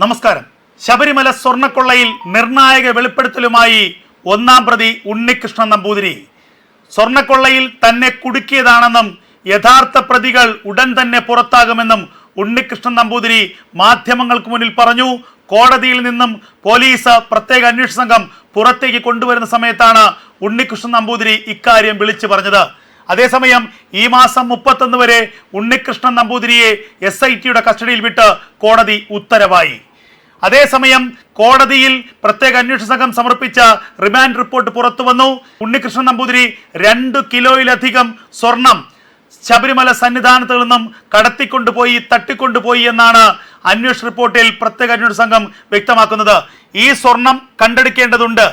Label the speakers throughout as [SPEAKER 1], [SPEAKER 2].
[SPEAKER 1] നമസ്കാരം. ശബരിമല സ്വർണക്കൊള്ളയിൽ നിർണായക വെളിപ്പെടുത്തലുമായി ഒന്നാം പ്രതി ഉണ്ണികൃഷ്ണൻ നമ്പൂതിരി. സ്വർണക്കൊള്ളയിൽ തന്നെ കുടുക്കിയതാണെന്നും യഥാർത്ഥ പ്രതികൾ ഉടൻ തന്നെ പുറത്താകുമെന്നും ഉണ്ണികൃഷ്ണൻ നമ്പൂതിരി മാധ്യമങ്ങൾക്ക് മുന്നിൽ പറഞ്ഞു. കോടതിയിൽ നിന്നും പോലീസ് പ്രത്യേക അന്വേഷണ സംഘം പുറത്തേക്ക് കൊണ്ടുവരുന്ന സമയത്താണ് ഉണ്ണികൃഷ്ണൻ നമ്പൂതിരി ഇക്കാര്യം വിളിച്ചു പറഞ്ഞത്. അതേസമയം ഈ മാസം മുപ്പത്തൊന്ന് വരെ ഉണ്ണികൃഷ്ണൻ നമ്പൂതിരിയെ എസ് ഐ ടിയുടെ കസ്റ്റഡിയിൽ വിട്ട് കോടതി ഉത്തരവായി. അതേസമയം കോടതിയിൽ പ്രത്യേക അന്വേഷണ സംഘം സമർപ്പിച്ച റിമാൻഡ് റിപ്പോർട്ട് പുറത്തു വന്നു. ഉണ്ണികൃഷ്ണൻ നമ്പൂതിരി രണ്ട് കിലോയിലധികം സ്വർണം ശബരിമല സന്നിധാനത്ത് നിന്നും കടത്തിക്കൊണ്ടുപോയി തട്ടിക്കൊണ്ടുപോയി എന്നാണ് അന്വേഷണ റിപ്പോർട്ടിൽ പ്രത്യേക അന്വേഷണ സംഘം വ്യക്തമാക്കുന്നത്. ഈ സ്വർണം കണ്ടെടുക്കേണ്ടതുണ്ട്.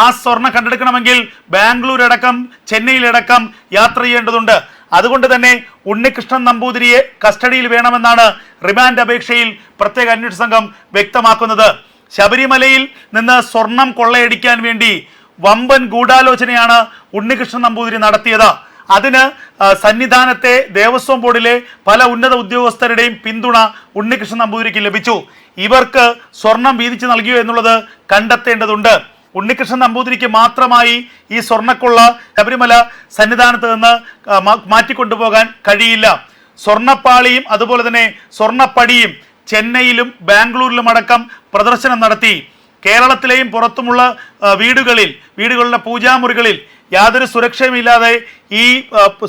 [SPEAKER 1] ആ സ്വർണം കണ്ടെടുക്കണമെങ്കിൽ ബാംഗ്ലൂരടക്കം ചെന്നൈയിലടക്കം യാത്ര ചെയ്യേണ്ടതുണ്ട്. അതുകൊണ്ട് തന്നെ ഉണ്ണികൃഷ്ണൻ നമ്പൂതിരിയെ കസ്റ്റഡിയിൽ വേണമെന്നാണ് റിമാൻഡ് അപേക്ഷയിൽ പ്രത്യേക അന്വേഷണ സംഘം വ്യക്തമാക്കുന്നത്. ശബരിമലയിൽ നിന്ന് സ്വർണം കൊള്ളയടിക്കാൻ വേണ്ടി വമ്പൻ ഗൂഢാലോചനയാണ് ഉണ്ണികൃഷ്ണൻ നമ്പൂതിരി നടത്തിയത്. അതിന് സന്നിധാനത്തെ ദേവസ്വം ബോർഡിലെ പല ഉന്നത ഉദ്യോഗസ്ഥരുടെയും പിന്തുണ ഉണ്ണികൃഷ്ണൻ നമ്പൂതിരിക്ക് ലഭിച്ചു. ഇവർക്ക് സ്വർണം വീതിച്ചു നൽകിയോ എന്നുള്ളത് കണ്ടെത്തേണ്ടതുണ്ട്. ഉണ്ണികൃഷ്ണൻ നമ്പൂതിരിക്ക് മാത്രമായി ഈ സ്വർണക്കുള്ള ശബരിമല സന്നിധാനത്ത് നിന്ന് മാറ്റിക്കൊണ്ടുപോകാൻ കഴിയില്ല. സ്വർണപ്പാളിയും അതുപോലെ തന്നെ സ്വർണപ്പടിയും ചെന്നൈയിലും ബാംഗ്ലൂരിലും അടക്കം പ്രദർശനം നടത്തി. കേരളത്തിലെയും പുറത്തുമുള്ള വീടുകളിൽ വീടുകളുടെ പൂജാമുറികളിൽ യാതൊരു സുരക്ഷയുമില്ലാതെ ഈ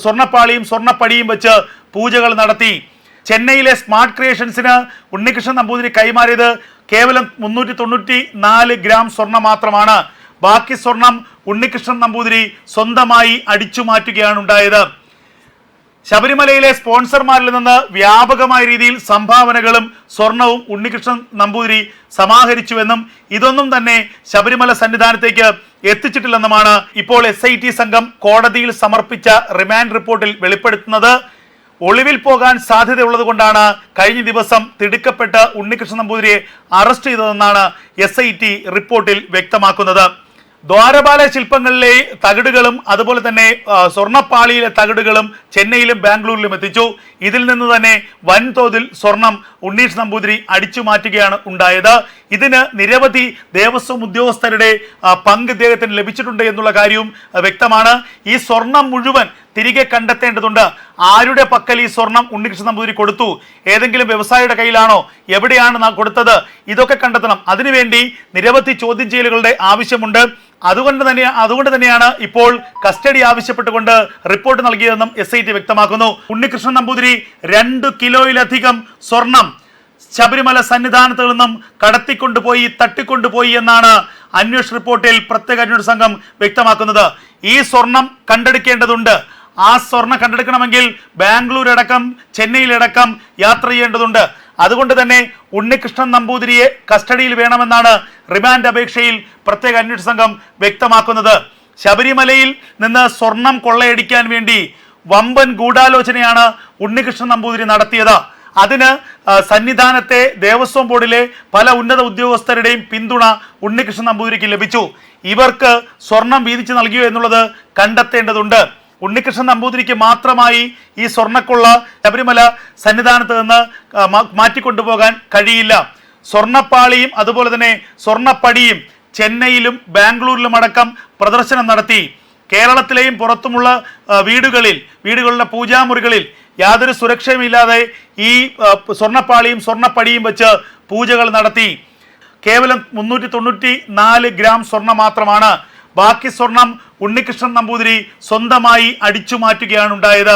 [SPEAKER 1] സ്വർണപ്പാളിയും സ്വർണപ്പടിയും വെച്ച് പൂജകൾ നടത്തി. ചെന്നൈയിലെ സ്മാർട്ട് ക്രിയേഷൻസിന് ഉണ്ണികൃഷ്ണൻ നമ്പൂതിരി കൈമാറിയത് കേവലം മുന്നൂറ്റി തൊണ്ണൂറ്റി നാല് ഗ്രാം സ്വർണം മാത്രമാണ്. ബാക്കി സ്വർണം ഉണ്ണികൃഷ്ണൻ നമ്പൂതിരി സ്വന്തമായി അടിച്ചു മാറ്റുകയാണ് ഉണ്ടായത്. ശബരിമലയിലെ സ്പോൺസർമാരിൽ നിന്ന് വ്യാപകമായ രീതിയിൽ സംഭാവനകളും സ്വർണവും ഉണ്ണികൃഷ്ണൻ നമ്പൂതിരി സമാഹരിച്ചുവെന്നും ഇതൊന്നും തന്നെ ശബരിമല സന്നിധാനത്തേക്ക് എത്തിച്ചിട്ടില്ലെന്നുമാണ് ഇപ്പോൾ എസ് സംഘം കോടതിയിൽ സമർപ്പിച്ച റിമാൻഡ് റിപ്പോർട്ടിൽ വെളിപ്പെടുത്തുന്നത്. ഒളിവിൽ പോകാൻ സാധ്യതയുള്ളത് കൊണ്ടാണ് കഴിഞ്ഞ ദിവസം തിടുക്കപ്പെട്ട് ഉണ്ണികൃഷ്ണൻ നമ്പൂതിരിയെ അറസ്റ്റ് ചെയ്തതെന്നാണ് എസ് ഐ ടി റിപ്പോർട്ടിൽ വ്യക്തമാക്കുന്നത്. ദ്വാരപാല ശില്പങ്ങളിലെ തകിടുകളും അതുപോലെ തന്നെ സ്വർണപ്പാളിയിലെ തകിടുകളും ചെന്നൈയിലും ബാംഗ്ലൂരിലും എത്തിച്ചു. ഇതിൽ നിന്ന് തന്നെ വൻതോതിൽ സ്വർണം ഉണ്ണീഷ് നമ്പൂതിരി അടിച്ചു മാറ്റുകയാണ് ഉണ്ടായത്. ഇതിന് നിരവധി ദേവസ്വം ഉദ്യോഗസ്ഥരുടെ പങ്ക് ഇദ്ദേഹത്തിന് ലഭിച്ചിട്ടുണ്ട് എന്നുള്ള കാര്യവും വ്യക്തമാണ്. ഈ സ്വർണം മുഴുവൻ തിരികെ കണ്ടെത്തേണ്ടതുണ്ട്. ആരുടെ പക്കൽ ഈ സ്വർണം ഉണ്ണികൃഷ്ണൻ നമ്പൂതിരി കൊടുത്തു? ഏതെങ്കിലും വ്യവസായിയുടെ കയ്യിലാണോ? എവിടെയാണ് കൊടുത്തത്? ഇതൊക്കെ കണ്ടെത്തണം. അതിനുവേണ്ടി നിരവധി ചോദ്യം ചെയ്യലുകളുടെ ആവശ്യമുണ്ട്. അതുകൊണ്ട് തന്നെ അതുകൊണ്ട് തന്നെയാണ് ഇപ്പോൾ കസ്റ്റഡി ആവശ്യപ്പെട്ടുകൊണ്ട് റിപ്പോർട്ട് നൽകിയതെന്നും എസ് വ്യക്തമാക്കുന്നു. ഉണ്ണികൃഷ്ണൻ നമ്പൂതിരി രണ്ട് കിലോയിലധികം സ്വർണം ശബരിമല സന്നിധാനത്ത് നിന്നും കടത്തിക്കൊണ്ടുപോയി തട്ടിക്കൊണ്ടുപോയി എന്നാണ് അന്വേഷണ റിപ്പോർട്ടിൽ പ്രത്യേക അന്വേഷണ സംഘം വ്യക്തമാക്കുന്നത്. ഈ സ്വർണം കണ്ടെടുക്കേണ്ടതുണ്ട്. ആ സ്വർണം കണ്ടെടുക്കണമെങ്കിൽ ബാംഗ്ലൂർ അടക്കം ചെന്നൈയിലടക്കം യാത്ര ചെയ്യേണ്ടതുണ്ട്. അതുകൊണ്ട് തന്നെ ഉണ്ണികൃഷ്ണൻ നമ്പൂതിരിയെ കസ്റ്റഡിയിൽ വേണമെന്നാണ് റിമാൻഡ് അപേക്ഷയിൽ പ്രത്യേക അന്വേഷണ സംഘം വ്യക്തമാക്കുന്നത്. ശബരിമലയിൽ നിന്ന് സ്വർണം കൊള്ളയടിക്കാൻ വേണ്ടി വമ്പൻ ഗൂഢാലോചനയാണ് ഉണ്ണികൃഷ്ണൻ നമ്പൂതിരി നടത്തിയത്. അതിന് സന്നിധാനത്തെ ദേവസ്വം ബോർഡിലെ പല ഉന്നത ഉദ്യോഗസ്ഥരുടെയും പിന്തുണ ഉണ്ണികൃഷ്ണൻ നമ്പൂതിരിക്ക് ലഭിച്ചു. ഇവർക്ക് സ്വർണം വീതിച്ചു നൽകിയോ എന്നുള്ളത് കണ്ടെത്തേണ്ടതുണ്ട്. ഉണ്ണികൃഷ്ണൻ നമ്പൂതിരിക്ക് മാത്രമായി ഈ സ്വർണക്കുള്ള ശബരിമല സന്നിധാനത്ത് നിന്ന് മാറ്റിക്കൊണ്ടുപോകാൻ കഴിയില്ല. സ്വർണപ്പാളിയും അതുപോലെ തന്നെ സ്വർണപ്പടിയും ചെന്നൈയിലും ബാംഗ്ലൂരിലും അടക്കം പ്രദർശനം നടത്തി. കേരളത്തിലെയും പുറത്തുമുള്ള വീടുകളിൽ വീടുകളുടെ പൂജാമുറികളിൽ യാതൊരു സുരക്ഷയുമില്ലാതെ ഈ സ്വർണപ്പാളിയും സ്വർണപ്പടിയും വെച്ച് പൂജകൾ നടത്തി. കേവലം മുന്നൂറ്റി തൊണ്ണൂറ്റി നാല് ഗ്രാം സ്വർണം മാത്രമാണ്. ബാക്കി സ്വർണം ഉണ്ണികൃഷ്ണൻ നമ്പൂതിരി സ്വന്തമായി അടിച്ചു മാറ്റുകയാണ് ഉണ്ടായത്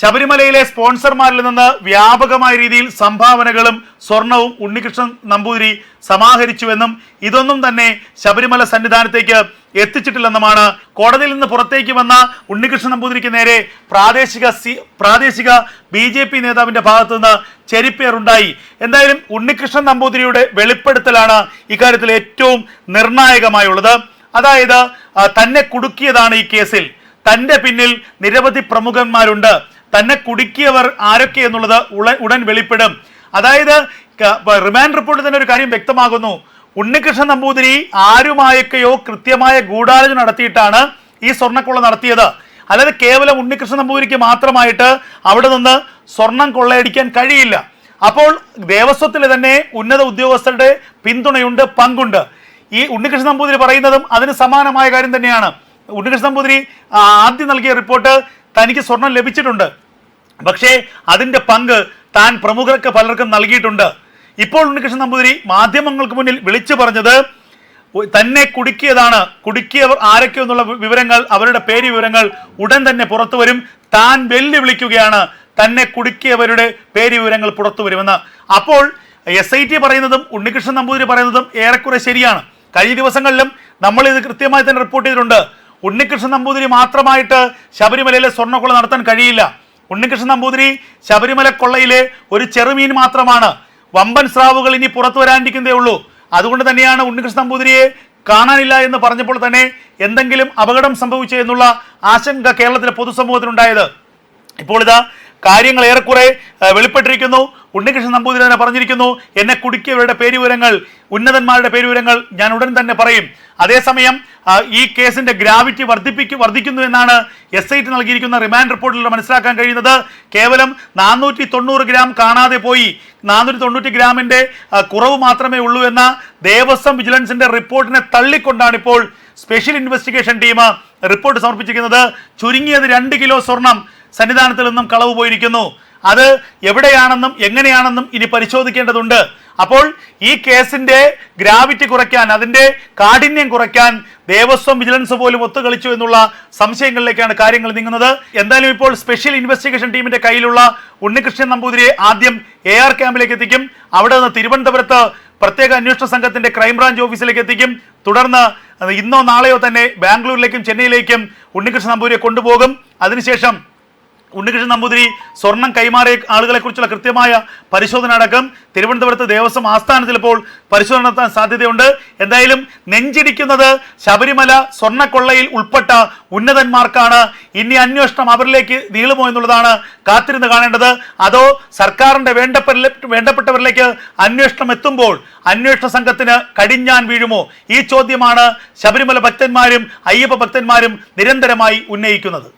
[SPEAKER 1] ശബരിമലയിലെ സ്പോൺസർമാരിൽ നിന്ന് വ്യാപകമായ രീതിയിൽ സംഭാവനകളും സ്വർണവും ഉണ്ണികൃഷ്ണൻ നമ്പൂതിരി സമാഹരിച്ചുവെന്നും ഇതൊന്നും തന്നെ ശബരിമല സന്നിധാനത്തേക്ക് എത്തിച്ചിട്ടില്ലെന്നുമാണ് കോടതിയിൽ നിന്ന് പുറത്തേക്ക് വന്ന ഉണ്ണികൃഷ്ണൻ നമ്പൂതിരിക്ക് നേരെ പ്രാദേശിക സി പ്രാദേശിക ബി ജെ പി നേതാവിന്റെ ഭാഗത്തുനിന്ന് ചെരിപ്പേറുണ്ടായി. എന്തായാലും ഉണ്ണികൃഷ്ണൻ നമ്പൂതിരിയുടെ വെളിപ്പെടുത്തലാണ് ഇക്കാര്യത്തിൽ ഏറ്റവും നിർണായകമായുള്ളത്. അതായത് തന്നെ കുടുക്കിയതാണ് ഈ കേസിൽ. തന്റെ പിന്നിൽ നിരവധി പ്രമുഖന്മാരുണ്ട്. തന്നെ കുടുക്കിയവർ ആരൊക്കെ എന്നുള്ളത് ഉടൻ വെളിപ്പെടും. അതായത് റിമാൻഡ് റിപ്പോർട്ടിൽ തന്നെ ഒരു കാര്യം വ്യക്തമാകുന്നു. ഉണ്ണികൃഷ്ണൻ നമ്പൂതിരി ആരുമായൊക്കെയോ കൃത്യമായ ഗൂഢാലോചന നടത്തിയിട്ടാണ് ഈ സ്വർണക്കൊള്ള നടത്തിയത്. അല്ലാതെ കേവലം ഉണ്ണികൃഷ്ണൻ നമ്പൂതിരിക്ക് മാത്രമായിട്ട് അവിടെ നിന്ന് സ്വർണം കൊള്ളയടിക്കാൻ കഴിയില്ല. അപ്പോൾ ദേവസ്വത്തിൽ തന്നെ ഉന്നത ഉദ്യോഗസ്ഥരുടെ പിന്തുണയുണ്ട് പങ്കുണ്ട്. ഈ ഉണ്ണികൃഷ്ണൻ നമ്പൂതിരി പറയുന്നതും അതിന് സമാനമായ കാര്യം തന്നെയാണ്. ഉണ്ണികൃഷ്ണൻ നമ്പൂതിരി ആദ്യം നൽകിയ റിപ്പോർട്ട് തനിക്ക് സ്വർണം ലഭിച്ചിട്ടുണ്ട്. പക്ഷേ അതിന്റെ പങ്ക് താൻ പ്രമുഖർക്ക് പലർക്കും നൽകിയിട്ടുണ്ട്. ഇപ്പോൾ ഉണ്ണികൃഷ്ണൻ നമ്പൂതിരി മാധ്യമങ്ങൾക്ക് മുന്നിൽ വിളിച്ചു പറഞ്ഞത് തന്നെ കുടുക്കിയതാണ്. കുടുക്കിയവർ ആരൊക്കെ എന്നുള്ള വിവരങ്ങൾ അവരുടെ പേര് വിവരങ്ങൾ ഉടൻ തന്നെ പുറത്തു വരും. താൻ വെല്ലുവിളിക്കുകയാണ്. തന്നെ കുടുക്കിയവരുടെ പേര് വിവരങ്ങൾ പുറത്തു വരുമെന്ന്. അപ്പോൾ എസ് ഐ ടി പറയുന്നതും ഉണ്ണികൃഷ്ണൻ നമ്പൂതിരി പറയുന്നതും ഏറെക്കുറെ ശരിയാണ്. കഴിഞ്ഞ ദിവസങ്ങളിലും നമ്മൾ ഇത് കൃത്യമായി തന്നെ റിപ്പോർട്ട് ചെയ്തിട്ടുണ്ട്. ഉണ്ണികൃഷ്ണൻ നമ്പൂതിരി മാത്രമായിട്ട് ശബരിമലയിലെ സ്വർണക്കൊള്ള നടത്താൻ കഴിയില്ല. ഉണ്ണികൃഷ്ണൻ നമ്പൂതിരി ശബരിമല കൊള്ളയിലെ ഒരു ചെറുമീൻ മാത്രമാണ്. വമ്പൻ സ്രാവുകൾ ഇനി പുറത്തു വരാണ്ടിരിക്കുന്നതേ ഉള്ളൂ. അതുകൊണ്ട് തന്നെയാണ് ഉണ്ണികൃഷ്ണൻ നമ്പൂതിരിയെ കാണാനില്ല എന്ന് പറഞ്ഞപ്പോൾ തന്നെ എന്തെങ്കിലും അപകടം സംഭവിച്ചു എന്നുള്ള ആശങ്ക കേരളത്തിലെ പൊതുസമൂഹത്തിനുണ്ടായത്. ഇപ്പോൾ ഇതാ കാര്യങ്ങൾ ഏറെക്കുറെ വെളിപ്പെട്ടിരിക്കുന്നു. ഉണ്ണികൃഷ്ണൻ നമ്പൂതിരി തന്നെ പറഞ്ഞിരിക്കുന്നു എന്നെ കുടുക്കിയവരുടെ പേരുവിവരങ്ങൾ ഉന്നതന്മാരുടെ പേരുവിവരങ്ങൾ ഞാൻ ഉടൻ തന്നെ പറയും. അതേസമയം ഈ കേസിന്റെ ഗ്രാവിറ്റി വർദ്ധിപ്പിക്കും വർദ്ധിക്കുന്നു എന്നാണ് എസ് ഐ ടി നൽകിയിരിക്കുന്ന റിമാൻഡ് റിപ്പോർട്ടിലൂടെ മനസ്സിലാക്കാൻ കഴിയുന്നത്. കേവലം നാനൂറ്റി തൊണ്ണൂറ് ഗ്രാം കാണാതെ പോയി. നാനൂറ്റി തൊണ്ണൂറ്റി ഗ്രാമിന്റെ കുറവ് മാത്രമേ ഉള്ളൂ എന്ന ദേവസ്വം വിജിലൻസിന്റെ റിപ്പോർട്ടിനെ തള്ളിക്കൊണ്ടാണ് ഇപ്പോൾ സ്പെഷ്യൽ ഇൻവെസ്റ്റിഗേഷൻ ടീം റിപ്പോർട്ട് സമർപ്പിച്ചിരിക്കുന്നത്. ചുരുങ്ങിയത് രണ്ട് കിലോ സ്വർണം. സന്നിധാനത്തിൽ നിന്നും കളവ് പോയിരിക്കുന്നു. അത് എവിടെയാണെന്നും എങ്ങനെയാണെന്നും ഇനി പരിശോധിക്കേണ്ടതുണ്ട്. അപ്പോൾ ഈ കേസിന്റെ ഗ്രാവിറ്റി കുറയ്ക്കാൻ അതിന്റെ കാഠിന്യം കുറയ്ക്കാൻ ദേവസ്വം വിജിലൻസ് പോലും ഒത്തുകളിച്ചു എന്നുള്ള സംശയങ്ങളിലേക്കാണ് കാര്യങ്ങൾ നീങ്ങുന്നത്. എന്തായാലും ഇപ്പോൾ സ്പെഷ്യൽ ഇൻവെസ്റ്റിഗേഷൻ ടീമിന്റെ കയ്യിലുള്ള ഉണ്ണികൃഷ്ണൻ നമ്പൂതിരിയെ ആദ്യം എ ആർ ക്യാമ്പിലേക്ക് എത്തിക്കും. അവിടെ നിന്ന് തിരുവനന്തപുരത്ത് പ്രത്യേക അന്വേഷണ സംഘത്തിന്റെ ക്രൈംബ്രാഞ്ച് ഓഫീസിലേക്ക് എത്തിക്കും. തുടർന്ന് ഇന്നോ നാളെയോ തന്നെ ബാംഗ്ലൂരിലേക്കും ചെന്നൈയിലേക്കും ഉണ്ണികൃഷ്ണൻ നമ്പൂരിയെ കൊണ്ടുപോകും. അതിനുശേഷം ഉണ്ണികൃഷ്ണൻ നമ്പൂതിരി സ്വർണം കൈമാറിയ ആളുകളെ കുറിച്ചുള്ള കൃത്യമായ പരിശോധന അടക്കം തിരുവനന്തപുരത്ത് ദേവസ്വം ആസ്ഥാനത്തിൽ ഇപ്പോൾ പരിശോധന നടത്താൻ സാധ്യതയുണ്ട്. എന്തായാലും നെഞ്ചിടിക്കുന്നത് ശബരിമല സ്വർണക്കൊള്ളയിൽ ഉൾപ്പെട്ട ഉന്നതന്മാർക്കാണ്. ഇനി അന്വേഷണം അവരിലേക്ക് നീളുമോ എന്നുള്ളതാണ് കാത്തിരുന്ന് കാണേണ്ടത്. അതോ സർക്കാരിന്റെ വേണ്ടപ്പെട്ട വേണ്ടപ്പെട്ടവരിലേക്ക് അന്വേഷണം എത്തുമ്പോൾ അന്വേഷണ സംഘത്തിന് കടിഞ്ഞാൻ വീഴുമോ? ഈ ചോദ്യമാണ് ശബരിമല ഭക്തന്മാരും അയ്യപ്പ ഭക്തന്മാരും നിരന്തരമായി ഉന്നയിക്കുന്നത്.